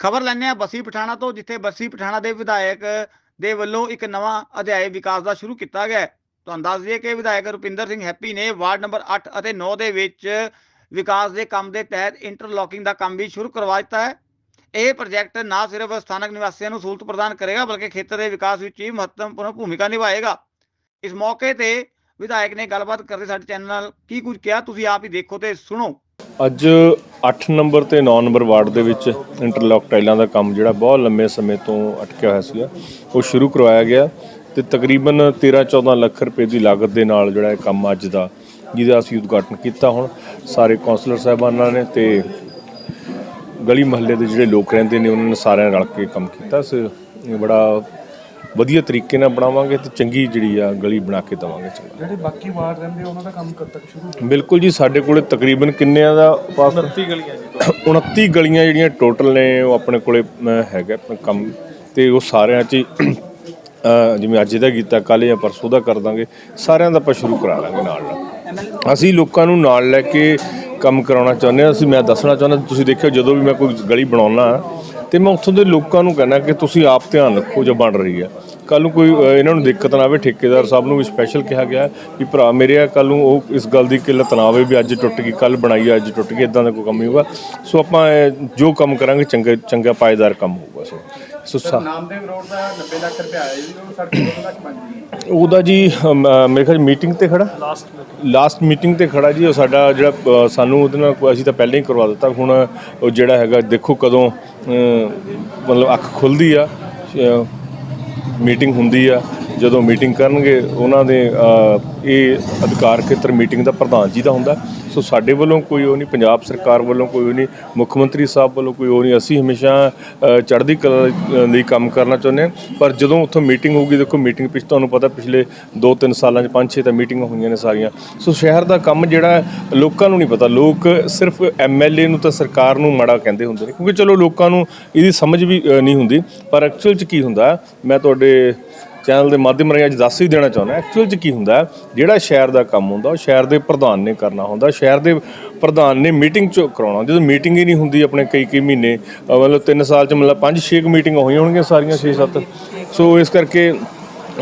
ਖਬਰ ਲੈਂਦੇ ਆ ਬਸੀ ਪਠਾਣਾ ਤੋਂ, ਜਿੱਥੇ ਬਸੀ ਪਠਾਣਾ ਦੇ ਵਿਧਾਇਕ ਦੇ ਵੱਲੋਂ ਇੱਕ ਨਵਾਂ ਅਧਿਆਇ ਵਿਕਾਸ ਦਾ ਸ਼ੁਰੂ ਕੀਤਾ ਗਿਆ ਤੁਹਾਨੂੰ ਦੱਸ ਦਈਏ ਕਿ ਵਿਧਾਇਕ ਰੁਪਿੰਦਰ ਸਿੰਘ ਹੈਪੀ ਨੇ ਵਾਰਡ ਨੰਬਰ 8 ਅਤੇ 9 ਦੇ ਵਿੱਚ ਵਿਕਾਸ ਦੇ ਕੰਮ ਦੇ ਤਹਿਤ ਇੰਟਰਲੋਕਿੰਗ ਦਾ ਕੰਮ ਵੀ ਸ਼ੁਰੂ ਕਰਵਾ ਦਿੱਤਾ ਹੈ। ਇਹ ਪ੍ਰੋਜੈਕਟ ਨਾ ਸਿਰਫ ਸਥਾਨਕ ਨਿਵਾਸੀਆਂ ਨੂੰ ਸਹੂਲਤ ਪ੍ਰਦਾਨ ਕਰੇਗਾ, ਬਲਕਿ ਖੇਤਰ ਦੇ ਵਿਕਾਸ ਵਿੱਚ ਵੀ ਮਹੱਤਵਪੂਰਨ ਭੂਮਿਕਾ ਨਿਭਾਏਗਾ। ਇਸ ਮੌਕੇ ਤੇ ਵਿਧਾਇਕ ਨੇ ਗੱਲਬਾਤ ਕਰਦੇ ਸਾਡੇ ਚੈਨਲ ਨਾਲ ਕੀ ਕੁਝ ਕਿਹਾ, ਤੁਸੀਂ ਆਪ ਹੀ ਦੇਖੋ ਤੇ ਸੁਣੋ। ਅੱਜ 8 ਨੰਬਰ ਤੇ 9 ਨੰਬਰ ਵਾਰਡ ਦੇ ਵਿੱਚ ਇੰਟਰਲੌਕ ਟਾਈਲਾਂ ਦਾ ਕੰਮ ਜਿਹੜਾ ਬਹੁਤ ਲੰਮੇ ਸਮੇਂ ਤੋਂ ਅਟਕਿਆ ਹੋਇਆ ਸੀਗਾ। ਉਹ ਸ਼ੁਰੂ ਕਰਵਾਇਆ ਗਿਆ ਤੇ ਤਕਰੀਬਨ 13-14 ਲੱਖ ਰੁਪਏ ਦੀ ਲਾਗਤ ਦੇ ਨਾਲ ਜਿਹੜਾ ਇਹ ਕੰਮ ਅੱਜ ਦਾ, ਜਿਹਦਾ ਅਸੀਂ ਉਦਘਾਟਨ ਕੀਤਾ ਹੁਣ। ਸਾਰੇ ਕਾਉਂਸਲਰ ਸਾਹਿਬਾਨਾਂ ਨੇ ਤੇ ਗਲੀ ਮਹੱਲੇ ਦੇ ਜਿਹੜੇ ਲੋਕ ਰਹਿੰਦੇ ਨੇ, ਉਹਨਾਂ ਨੇ ਸਾਰਿਆਂ ਰਲ ਕੇ ਕੰਮ ਕੀਤਾ। ਸੋ ਬੜਾ ਵਧੀਆ ਤਰੀਕੇ ਨਾਲ ਬਣਾਵਾਂਗੇ ਤੇ ਚੰਗੀ ਜਿਹੜੀ ਆ ਗਲੀ ਬਣਾ ਕੇ ਦਵਾਂਗੇ ਚੰਗਾ। ਜਿਹੜੇ ਬਾਕੀ ਵਾਰਡ ਰਹਿੰਦੇ ਉਹਨਾਂ ਦਾ ਕੰਮ ਕਦ ਤੱਕ ਸ਼ੁਰੂ ਬਿਲਕੁਲ ਜੀ ਸਾਡੇ ਕੋਲੇ ਤਕਰੀਬਨ ਕਿੰਨਿਆਂ ਦਾ ਪਾਸ 29 ਗਲੀਆਂ ਜੀ 29 ਗਲੀਆਂ ਜਿਹੜੀਆਂ ਟੋਟਲ ਨੇ ਉਹ ਆਪਣੇ ਕੋਲੇ ਹੈਗਾ ਕੰਮ ਤੇ ਉਹ ਸਾਰਿਆਂ 'ਚ ਜਿਵੇਂ ਅੱਜ ਇਹਦਾ ਕੀਤਾ ਕੱਲ ਜਾਂ ਪਰਸੋਂ ਦਾ ਕਰ ਦਾਂਗੇ ਸਾਰਿਆਂ ਦਾ ਆਪਾਂ ਸ਼ੁਰੂ ਕਰਾ ਲਾਂਗੇ ਨਾਲ ਨਾਲ। ਅਸੀਂ ਲੋਕਾਂ ਨੂੰ ਨਾਲ ਲੈ ਕੇ ਕੰਮ ਕਰਾਉਣਾ ਚਾਹੁੰਦੇ ਹਾਂ। ਅਸੀਂ ਮੈਂ ਦੱਸਣਾ ਚਾਹੁੰਦਾ ਤੁਸੀਂ ਦੇਖਿਓ ਜਦੋਂ ਵੀ ਮੈਂ ਕੋਈ ਗਲੀ ਬਣਾਉਣਾ ਤੇ ਮੈਂ ਉੱਥੋਂ ਦੇ ਲੋਕਾਂ ਨੂੰ ਕਹਿੰਦਾ ਕਿ ਤੁਸੀਂ ਆਪ ਧਿਆਨ ਰੱਖੋ ਜੋ ਬਣ ਰਹੀ ਹੈ। ਕੱਲ ਨੂੰ ਕੋਈ ਇਹਨਾਂ ਨੂੰ ਦਿੱਕਤ ਨਾ ਆਵੇ, ਠੇਕੇਦਾਰ ਸਾਹਿਬ ਨੂੰ ਵੀ ਸਪੈਸ਼ਲ ਕਿਹਾ ਗਿਆ ਕਿ ਭਰਾ ਮੇਰੇ ਆ ਕੱਲ ਨੂੰ ਉਹ ਇਸ ਗੱਲ ਦੀ ਕਿੱਲਤ ਨਾ ਆਵੇ ਵੀ ਅੱਜ ਟੁੱਟ ਗਈ ਕੱਲ ਬਣਾਈ ਅੱਜ ਟੁੱਟ ਗਈ ਇਦਾਂ ਦਾ ਕੋਈ ਕੰਮ ਨਹੀਂ ਹੋਊਗਾ। ਸੋ ਆਪਾਂ ਜੋ ਕੰਮ ਕਰਾਂਗੇ, ਚੰਗਾ ਚੰਗਾ ਪਾਏਦਾਰ ਕੰਮ ਹੋਊਗਾ ਸੋ ਸੋ ਸਾ- ਨਾਮਦੇਵ ਰੋਡ ਦਾ 90 ਲੱਖ ਰੁਪਏ ਆਇਆ ਜੀ ਉਹ ਸੜਕ 2 ਲੱਖ ਬਣ ਗਈ ਉਹਦਾ ਜੀ ਅਮ, ਅ, ਮੇਰੇ ਖਿਆਲ ਮੀਟਿੰਗ ਤੇ ਖੜਾ? ਲਾਸਟ ਲਾਸਟ ਮੀਟਿੰਗ ਤੇ ਖੜਾ ਜੀ ਉਹ ਸਾਡਾ ਜਿਹੜਾ ਅ, ਸਾਨੂੰ ਉਹਦੇ ਨਾਲ ਕੋਈ- ਅਸੀਂ ਤਾਂ ਪਹਿਲਾਂ ਹੀ ਕਰਵਾ ਦਿੱਤਾ। ਹੁਣ ਉਹ ਜਿਹੜਾ ਹੈਗਾ ਦੇਖੋ ਕਦੋਂ ਅ, ਮਤਲਬ ਅੱਖ ਖੁੱਲਦੀ ਆ ਮੀਟਿੰਗ ਹੁੰਦੀ ਆ। ਜਦੋਂ ਮੀਟਿੰਗ ਕਰਨਗੇ, ਉਹਨਾਂ ਦੇ ਇਹ ਅਧਿਕਾਰ ਖੇਤਰ ਮੀਟਿੰਗ ਦਾ ਪ੍ਰਧਾਨ ਜੀ ਦਾ ਹੁੰਦਾ। ਸੋ ਸਾਡੇ ਵੱਲੋਂ ਕੋਈ ਉਹ ਨਹੀਂ, ਪੰਜਾਬ ਸਰਕਾਰ ਵੱਲੋਂ ਕੋਈ ਉਹ ਨਹੀਂ, ਮੁੱਖ ਮੰਤਰੀ ਸਾਹਿਬ ਵੱਲੋਂ ਕੋਈ ਉਹ ਨਹੀਂ। ਅਸੀਂ ਹਮੇਸ਼ਾ ਚੜ੍ਹਦੀ ਕਲਾ ਲਈ ਕੰਮ ਕਰਨਾ ਚਾਹੁੰਦੇ ਹਾਂ। ਪਰ ਜਦੋਂ ਉੱਥੋਂ ਮੀਟਿੰਗ ਹੋਊਗੀ, ਦੇਖੋ ਮੀਟਿੰਗ ਪਿਛ ਤੁਹਾਨੂੰ ਪਤਾ ਪਿਛਲੇ 2-3 ਸਾਲਾਂ 'ਚ 5-6 ਤਾਂ ਮੀਟਿੰਗਾਂ ਹੋਈਆਂ ਨੇ ਸਾਰੀਆਂ। ਸੋ ਸ਼ਹਿਰ ਦਾ ਕੰਮ ਜਿਹੜਾ, ਲੋਕਾਂ ਨੂੰ ਨਹੀਂ ਪਤਾ। ਲੋਕ ਸਿਰਫ ਐਮਐਲਏ ਨੂੰ ਤਾਂ ਸਰਕਾਰ ਨੂੰ ਮਾੜਾ ਕਹਿੰਦੇ ਹੁੰਦੇ ਨੇ। ਕਿਉਂਕਿ ਚਲੋ ਲੋਕਾਂ ਨੂੰ ਇਹਦੀ ਸਮਝ ਵੀ ਨਹੀਂ ਹੁੰਦੀ। ਪਰ ਐਕਚੁਅਲ 'ਚ ਕੀ ਹੁੰਦਾ? ਮੈਂ ਤੁਹਾਡੇ ਚੈਨਲ ਦੇ ਮਾਧਿਅਮ ਰਾਹੀਂ ਅੱਜ ਦੱਸ ਹੀ ਦੇਣਾ ਚਾਹੁੰਦਾ ਐਕਚੁਅਲ 'ਚ ਕੀ ਹੁੰਦਾ ਜਿਹੜਾ ਸ਼ਹਿਰ ਦਾ ਕੰਮ ਹੁੰਦਾ, ਉਹ ਸ਼ਹਿਰ ਦੇ ਪ੍ਰਧਾਨ ਨੇ ਕਰਨਾ ਹੁੰਦਾ। ਸ਼ਹਿਰ ਦੇ ਪ੍ਰਧਾਨ ਨੇ ਮੀਟਿੰਗ 'ਚ ਕਰਾਉਣਾ। ਜਦੋਂ ਮੀਟਿੰਗ ਹੀ ਨਹੀਂ ਹੁੰਦੀ ਆਪਣੇ ਕਈ ਕਈ ਮਹੀਨੇ ਮਤਲਬ 3 ਸਾਲ 'ਚ ਮਤਲਬ 5-6 ਮੀਟਿੰਗਾਂ ਹੋਈਆਂ ਹੋਣਗੀਆਂ ਸਾਰੀਆਂ 6-7 ਸੋ ਇਸ ਕਰਕੇ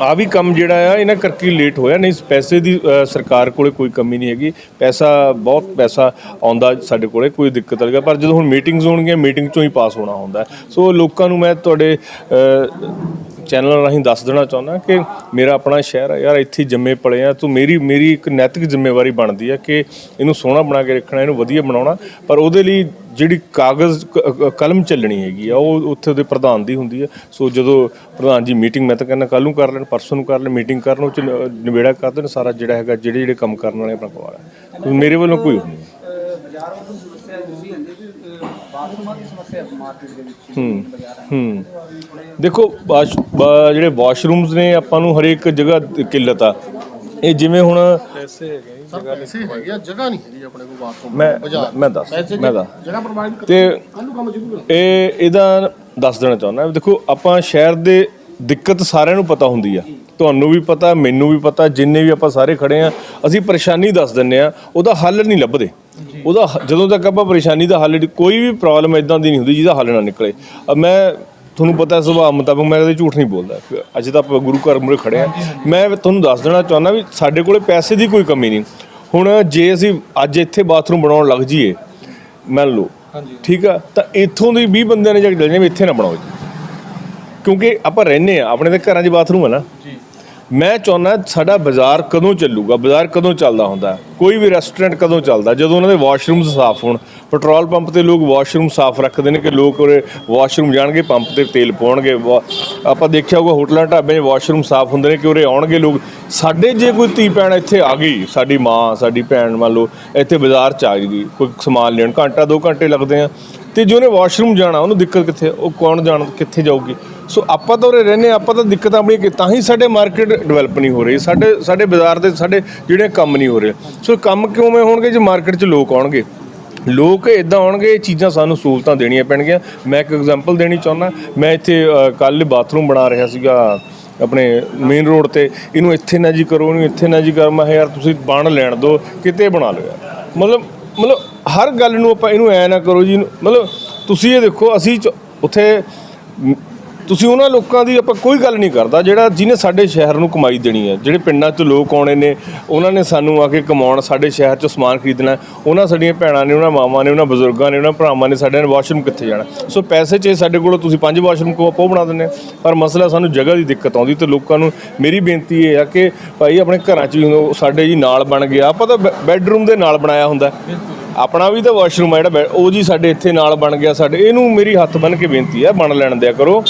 ਆ ਵੀ ਕੰਮ ਜਿਹੜਾ ਆ, ਇਹਨਾਂ ਕਰਕੇ ਲੇਟ ਹੋਇਆ। ਨਹੀਂ, ਪੈਸੇ ਦੀ ਸਰਕਾਰ ਕੋਲੇ ਕੋਈ ਕਮੀ ਨਹੀਂ ਹੈਗੀ। ਪੈਸਾ, ਬਹੁਤ ਪੈਸਾ ਆਉਂਦਾ ਸਾਡੇ ਕੋਲੇ, ਕੋਈ ਦਿੱਕਤ ਨਹੀਂ। ਪਰ ਜਦੋਂ ਹੁਣ ਮੀਟਿੰਗਸ ਹੋਣਗੀਆਂ, ਮੀਟਿੰਗ ਚੋਂ ਹੀ ਪਾਸ ਹੋਣਾ ਹੁੰਦਾ। ਸੋ ਲੋਕਾਂ ਨੂੰ ਮੈਂ ਤੁਹਾਡੇ ਚੈਨਲ ਰਾਹੀਂ ਦੱਸ ਦੇਣਾ ਚਾਹੁੰਦਾ ਕਿ ਮੇਰਾ ਆਪਣਾ ਸ਼ਹਿਰ ਹੈ ਯਾਰ ਇੱਥੇ ਜੰਮੇ ਪਲੇ ਆ, ਤੋ ਮੇਰੀ ਮੇਰੀ ਇੱਕ ਨੈਤਿਕ ਜ਼ਿੰਮੇਵਾਰੀ ਬਣਦੀ ਹੈ ਕਿ ਇਹਨੂੰ ਸੋਹਣਾ ਬਣਾ ਕੇ ਰੱਖਣਾ, ਇਹਨੂੰ ਵਧੀਆ ਬਣਾਉਣਾ, ਪਰ ਉਹਦੇ ਲਈ ਜਿਹੜੀ ਕਾਗਜ਼, ਕ- ਕਲਮ ਚੱਲਣੀ ਹੈਗੀ ਆ, ਉਹ ਉੱਥੇ ਉਹਦੇ ਪ੍ਰਧਾਨ ਦੀ ਹੁੰਦੀ ਹੈ ਸੋ ਜਦੋਂ ਪ੍ਰਧਾਨ ਜੀ ਮੀਟਿੰਗ ਮੈਂ ਤਾਂ ਕਹਿੰਦਾ ਕੱਲ ਨੂੰ ਕਰ ਲੈਣ, ਪਰਸੋਂ ਨੂੰ ਕਰ ਲੈਣ ਮੀਟਿੰਗ ਕਰਨ, ਉਹ ਚ ਨ- ਨਿਬੇੜਾ ਕਰ ਦੇਣ, ਸਾਰਾ ਜਿਹੜਾ ਹੈਗਾ ਜਿਹੜੇ ਜਿਹੜੇ ਕੰਮ ਕਰਨ ਵਾਲੇ ਆਪਣਾ ਕਰਵਾ ਲੈਣ ਮੇਰੇ ਵੱਲੋਂ ਕੋਈ ਨਹੀਂ। ਬਾਜ਼ਾਰ ਵੱਲੋਂ ਸਮੱਸਿਆ ਤੁਸੀਂ ਹੁੰਦੀ ਕਿ ਬਾਥਰੂਮਾਂ ਦੀ ਸਮੱਸਿਆ ਮਾਰਕੀਟ ਦੇ ਵਿੱਚ ਹੂੰ ਹੂੰ। ਦੇਖੋ ਵਾਸ਼- ਵਾ- ਜਿਹੜੇ ਵਾਸ਼ਰੂਮਸ ਨੇ ਆਪਾਂ ਨੂੰ ਹਰੇਕ ਜਗ੍ਹਾ ਕਿੱਲਤ ਆ। ਇਹ ਜਿਵੇਂ ਹੁਣ ਪੈਸੇ ਹੈਗੇ ਆ ਜਗ੍ਹਾ ਨਹੀਂ ਹੈਗੀ ਆਪਣੇ ਕੋਲ ਬਾਥਰੂਮ ਮੈਂ ਮੈਂ ਦੱਸ ਮੈਂ ਦੱਸ। ਜਗ੍ਹਾ ਪ੍ਰੋਵਾਈਡ ਤੇ ਕੱਲ ਨੂੰ ਕੰਮ ਸ਼ੁਰੂ ਇਹ ਇਹਦਾ ਦੱਸ ਦੇਣਾ ਚਾਹੁੰਦਾ। ਦੇਖੋ ਆਪਾਂ ਸ਼ਹਿਰ ਦੇ ਦਿੱਕਤ ਸਾਰਿਆਂ ਨੂੰ ਪਤਾ ਹੁੰਦੀ ਆ। ਤੁਹਾਨੂੰ ਵੀ ਪਤਾ ਮੈਨੂੰ ਵੀ ਪਤਾ ਜਿੰਨੇ ਵੀ ਆਪਾਂ ਸਾਰੇ ਖੜੇ ਆ ਅਸੀਂ ਪਰੇਸ਼ਾਨੀ ਦੱਸ ਦਿੰਨੇ ਆ ਉਹਦਾ ਹੱਲ ਨਹੀਂ ਲੱਭਦੇ। ਉਹਦਾ ਹ- ਜਦੋਂ ਤੱਕ ਆਪਾਂ ਪਰੇਸ਼ਾਨੀ ਦਾ ਹੱਲ ਕੋਈ ਵੀ ਪ੍ਰੋਬਲਮ ਇਦਾਂ ਦੀ ਨਹੀਂ ਹੁੰਦੀ ਜਿਹਦਾ ਹੱਲ ਨਾ ਨਿਕਲੇ। ਅ ਮੈਂ ਤੁਹਾਨੂੰ ਪਤਾ ਸੁਭਾਅ ਮੁਤਾਬਕ ਮੈਂ ਕਦੇ ਝੂਠ ਨਹੀਂ ਬੋਲਦਾ। ਅੱਜ ਤਾਂ ਆਪਾਂ ਗੁਰੂ ਘਰ ਮੁਰੇ ਖੜੇ ਆ। ਮੈਂ ਤੁਹਾਨੂੰ ਦੱਸ ਦੇਣਾ ਚਾਹੁੰਦਾ ਵੀ ਸਾਡੇ ਕੋਲੇ ਪੈਸੇ ਦੀ ਕੋਈ ਕਮੀ ਨਹੀਂ। ਹੁਣ ਜੇ ਅਸੀਂ ਅੱਜ ਇੱਥੇ ਬਾਥਰੂਮ ਬਣਾਉਣ ਲੱਗ ਜਾਈਏ ਮੰਨ ਲਓ ਠੀਕ ਆ? ਤਾਂ ਇੱਥੋਂ ਦੇ 20 ਬੰਦਿਆਂ ਨੇ ਜਾ ਕੇ ਡਲ ਜਾਵੇ ਇੱਥੇ ਨਾ ਬਣਾਓ ਜੀ। ਕਿਉਂਕਿ ਆਪਾਂ ਰਹਿੰਦੇ ਆ ਆਪਣੇ ਦੇ ਘਰਾਂ 'ਚ ਬਾਥਰੂਮ ਹੈ ਨਾ। ਮੈਂ ਚਾਹੁੰਦਾ ਸਾਡਾ ਬਾਜ਼ਾਰ ਕਦੋਂ ਚੱਲੂਗਾ? ਬਾਜ਼ਾਰ ਕਦੋਂ ਚੱਲਦਾ ਹੁੰਦਾ? ਕੋਈ ਵੀ ਰੈਸਟੋਰੈਂਟ ਕਦੋਂ ਚੱਲਦਾ? ਜਦੋਂ ਉਹਨਾਂ ਦੇ ਵਾਸ਼ਰੂਮਸ ਸਾਫ਼ ਹੋਣ ਪੈਟਰੋਲ ਪੰਪ ਤੇ ਲੋਕ ਵਾਸ਼ਰੂਮ ਸਾਫ਼ ਰੱਖਦੇ ਨੇ ਕਿ ਲੋਕ ਉਹਦੇ ਵਾਸ਼ਰੂਮ ਜਾਣਗੇ ਪੰਪ ਤੇ ਤੇਲ ਪਾਉਣਗੇ। ਵਾ- ਆਪਾਂ ਦੇਖਿਆ ਹੋਊਗਾ ਹੋਟਲਾਂ ਢਾਬਿਆਂ 'ਚ ਵਾਸ਼ਰੂਮ ਸਾਫ਼ ਹੁੰਦੇ ਨੇ ਕਿ ਉਰੇ ਆਉਣਗੇ ਲੋਕ। ਸਾਡੇ ਜੇ ਕੋਈ ਧੀ ਭੈਣ ਇੱਥੇ ਆ ਗਈ, ਸਾਡੀ ਮਾਂ, ਸਾਡੀ ਭੈਣ ਮੰਨ ਲਓ, ਇੱਥੇ ਬਾਜ਼ਾਰ 'ਚ ਆ ਗਈ ਕੋਈ ਸਮਾਨ ਲੈਣ। ਘੰਟਾ, ਦੋ ਘੰਟੇ ਲੱਗਦੇ ਆ। ਤੇ ਜੇ ਉਹਨੇ ਵਾਸ਼ਰੂਮ ਜਾਣਾ, ਉਹਨੂੰ ਦਿੱਕਤ ਕਿੱਥੇ? ਉਹ ਕੌਣ ਜਾਣ, ਕਿੱਥੇ ਜਾਊਗੀ? ਸੋ ਆਪਾਂ ਤਾਂ ਉਰੇ ਰਹਿੰਦੇ ਹਾਂ, ਆਪਾਂ ਤਾਂ ਦਿੱਕਤਾਂ ਆਪਣੀ ਕਿ ਤਾਂ ਹੀ ਸਾਡੇ ਮਾਰਕੀਟ ਡਿਵੈਲਪ ਨਹੀਂ ਹੋ ਰਹੀ। ਸਾਡੇ ਸਾਡੇ ਬਾਜ਼ਾਰ ਦੇ ਸਾਡੇ ਜਿਹੜੇ ਕੰਮ ਨਹੀਂ ਹੋ ਰਹੇ। ਸੋ ਕੰਮ ਕਿਉਂ ਹੋਣਗੇ ਜੇ ਮਾਰਕੀਟ 'ਚ ਲੋਕ ਆਉਣਗੇ? ਲੋਕ ਇਦਾਂ ਆਉਣਗੇ ਇਹ ਚੀਜ਼ਾਂ ਸਾਨੂੰ ਸਹੂਲਤਾਂ ਦੇਣੀਆਂ ਪੈਣਗੀਆਂ। ਮੈਂ ਇੱਕ ਐਗਜ਼ਾਮਪਲ ਦੇਣੀ ਚਾਹੁੰਦਾ। ਮੈਂ ਇੱਥੇ ਕੱਲ ਬਾਥਰੂਮ ਬਣਾ ਰਿਹਾ ਸੀਗਾ ਆਪਣੇ ਮੇਨ ਰੋਡ ਤੇ। ਇਹਨੂੰ ਇੱਥੇ ਨਾ ਜੀ ਕਰੋ ਇਹਨੂੰ ਇੱਥੇ ਨਾ ਜੀ ਕਰ। ਮੈਂ ਕਿਹਾ ਯਾਰ ਤੁਸੀਂ ਬਣ ਲੈਣ ਦਿਓ ਕਿਤੇ ਬਣਾ ਲਓ ਯਾਰ। ਮਤਲਬ ਮਤਲਬ ਹਰ ਗੱਲ ਨੂੰ ਆਪਾਂ ਇਹਨੂੰ ਐ ਨਾ ਕਰੋ ਜੀ। ਮਤਲਬ ਤੁਸੀਂ ਇਹ ਦੇਖੋ ਅਸੀਂ ਚ- ਉੱਥੇ ਤੁਸੀਂ ਉਹਨਾਂ ਲੋਕਾਂ ਦੀ ਆਪਾਂ ਕੋਈ ਗੱਲ ਨਹੀਂ ਕਰਦਾ, ਜਿਹੜਾ ਜਿਹਨੇ ਸਾਡੇ ਸ਼ਹਿਰ ਨੂੰ ਕਮਾਈ ਦੇਣੀ ਹੈ, ਜਿਹੜੇ ਪਿੰਡਾਂ 'ਚ ਲੋਕ ਆਉਣੇ ਨੇ, ਉਹਨਾਂ ਨੇ ਸਾਨੂੰ ਆ ਕੇ ਕਮਾਉਣ, ਸਾਡੇ ਸ਼ਹਿਰ 'ਚ ਸਮਾਨ ਖਰੀਦਣਾ, ਉਹਨਾਂ ਸਾਡੀਆਂ ਭੈਣਾਂ ਨੇ, ਉਹਨਾਂ ਮਾਵਾਂ ਨੇ, ਉਹਨਾਂ ਬਜ਼ੁਰਗਾਂ ਨੇ, ਉਹਨਾਂ ਭਰਾਵਾਂ ਨੇ ਸਾਡੇ ਨੇ ਵਾਸ਼ਰੂਮ ਕਿੱਥੇ ਜਾਣਾ। ਸੋ ਪੈਸੇ 'ਚ ਸਾਡੇ ਕੋਲੋਂ ਤੁਸੀਂ ਪੰਜ ਵਾਸ਼ਰੂਮ ਕੋ ਆਪੋ ਬਣਾ ਦਿੰਦੇ ਹੋ। ਪਰ ਮਸਲਾ ਸਾਨੂੰ ਜਗ੍ਹਾ ਦੀ ਦਿੱਕਤ ਆਉਂਦੀ ਤੇ ਲੋਕਾਂ ਨੂੰ ਮੇਰੀ ਬੇਨਤੀ ਇਹ ਆ ਕਿ ਭਾਈ ਆਪਣੇ ਘਰਾਂ 'ਚ ਵੀ ਸਾਡੇ ਜੀ ਨਾਲ ਬਣ ਗਿਆ। ਆਪਾਂ ਤਾਂ ਬੈੱਡਰੂਮ ਦੇ ਨਾਲ ਬਣਾਇਆ ਹੁੰਦਾ। ਆਪਣਾ ਵੀ ਤਾਂ ਵਾਸ਼ਰੂਮ ਆ ਜਿਹੜਾ ਉਹ ਜੀ ਸਾਡੇ ਇੱਥੇ ਨਾਲ ਬਣ ਗਿਆ ਸਾਡੇ ਇਹਨੂੰ ਮੇਰੀ ਹੱਥ ਬੰਨ ਕੇ ਬੇਨਤੀ ਹੈ ਬਣ ਲੈਣ ਦਿਆ ਕਰੋ।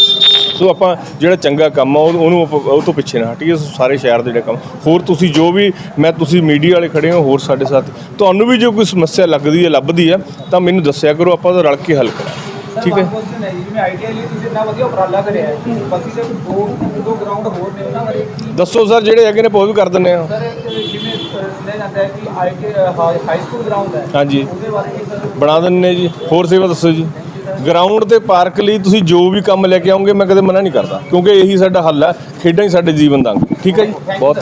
ਸੋ ਆਪਾਂ ਜਿਹੜਾ ਚੰਗਾ ਕੰਮ ਆ ਉਹ- ਉਹਨੂੰ ਉਹ ਤੋਂ ਪਿੱਛੇ ਨਾ ਹਟੀਏ ਸਾਰੇ ਸ਼ਹਿਰ ਦੇ ਜਿਹੜੇ ਕੰਮ ਹੋਰ ਤੁਸੀਂ ਜੋ ਵੀ ਮੈਂ ਤੁਸੀਂ ਮੀਡੀਆ ਵਾਲੇ ਖੜੇ ਹੋ ਹੋਰ ਸਾਡੇ ਸਾਥ ਤੁਹਾਨੂੰ ਵੀ ਜੋ ਕੋਈ ਸਮੱਸਿਆ ਲੱਗਦੀ ਹੈ ਲੱਭਦੀ ਹੈ ਤਾਂ ਮੈਨੂੰ ਦੱਸਿਆ ਕਰੋ ਆਪਾਂ ਉਹਦਾ ਰਲ ਕੇ ਹੱਲ ਕਰਾਂਗੇ। ਠੀਕ ਹੈ? ਕੁਐਸਚਨ ਹੈ ਜੀ, ਜਿਵੇਂ ਆਈਟੀਆਈ ਲਈ ਤੁਸੀਂ ਇੰਨਾ ਵਧੀਆ ਉਪਰਾਲਾ ਕਰਿਆ ਹੈ ਬਾਕੀ ਦੇ ਦੋ ਦੋ ਗਰਾਊਂਡ ਹੋਰ ਨੇ ਉਹਨਾਂ ਬਾਰੇ ਕੀ ਦੱਸੋ ਸਰ ਜਿਹੜੇ ਹੈਗੇ ਨੇ ਉਹ ਵੀ ਕਰ ਦਿੰਦੇ ਆ ਸਰ ਸੁਣਿਆ ਜਾਂਦਾ ਹੈ ਕਿ ਆਈਟੀ ਹਾਈ ਸਕੂਲ ਗਰਾਊਂਡ ਹੈ। ਹਾਂਜੀ। ਉਹਦੇ ਬਾਰੇ ਕੀ ਸਰ ਬਣਾ ਦਿੰਦੇ ਜੀ। ਹੋਰ ਸੇਵਾ ਦੱਸੋ ਜੀ। ਗਰਾਊਂਡ ਤੇ ਪਾਰਕ ਲਈ ਤੁਸੀਂ ਜੋ ਵੀ ਕੰਮ ਲੈ ਕੇ ਆਓਗੇ ਮੈਂ ਕਦੇ ਮਨਾ ਨਹੀਂ ਕਰਦਾ। ਕਿਉਂਕਿ ਇਹੀ ਸਾਡਾ ਹੱਲ ਹੈ। ਖੇਡਾਂ ਹੀ ਸਾਡੇ ਜੀਵਨ ਦਾ ਅੰਗ। ਠੀਕ ਹੈ ਜੀ? ਬਹੁਤ